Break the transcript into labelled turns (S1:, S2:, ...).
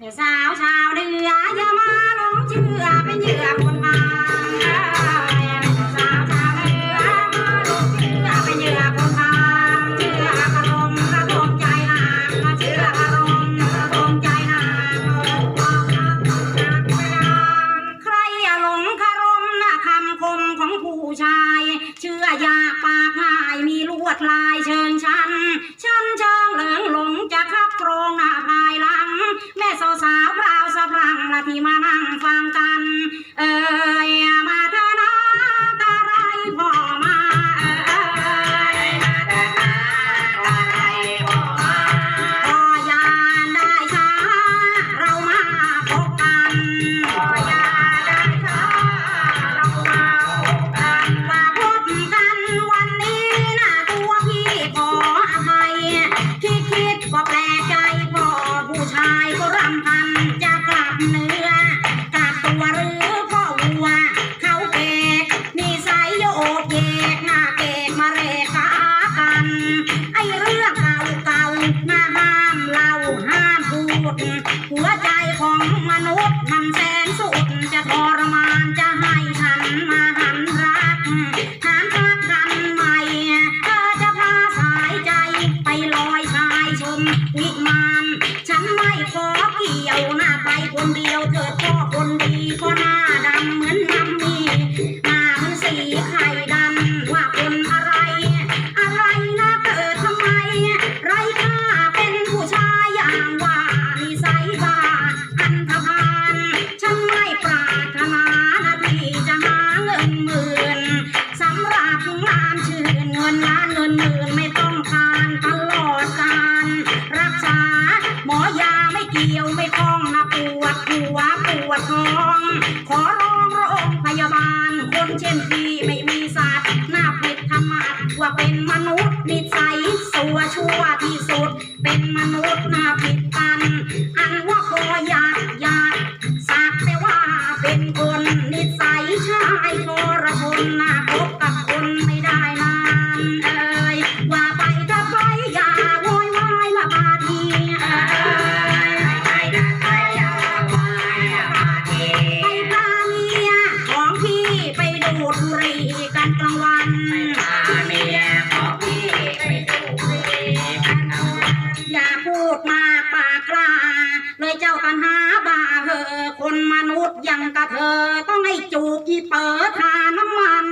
S1: เดี๋ยวสาวชาวเดืออย่ามาหลงเชื่อเป็นเหยื่อคนพาลเอ้าวชาเดือมาหลงเชื่อเป็นเหยื่อคนพาลเชื่ออารมณ์กระทบใจนาเชื่ออารมณ์กระทบใจนางความรักรักไม่นานใครอย่าหลงคารมคำคมของผู้ชาย เชื่อยาปากง่ายมีลวดลายเชิงชัน ฉันเชิง พี่มานั่งฟังกัน เออ มนุษย์มันแสนสุดจะทรมานจะให้ฉันมาหันรักหันรักกันใหม่เธอจะพาสายใจไปลอยชายชมวิมานฉันไม่ขอเกี่ยวหน้าไปคนเดียวเกิดพ่อคนดีก็หน้า นล้านหมื่นไม่ต้องการตลอดการรักษา หมอยาไม่เกี่ยวไม่คล้องนะปวดหัวปวดท้อง ขอร้องโรงพยาบาล คนเช่นพี่ไม่มีศาสตร์หน้าผิดธรรมะว่าเป็นมนุษย์นิสัยสัวชั่วที่สุด เป็นมนุษย์หน้าผิดกัน อันว่าคออยากอยาก คนมนุษย์อยังกะเธอต้องให้จูบกี่เปิดทาน้ำมัน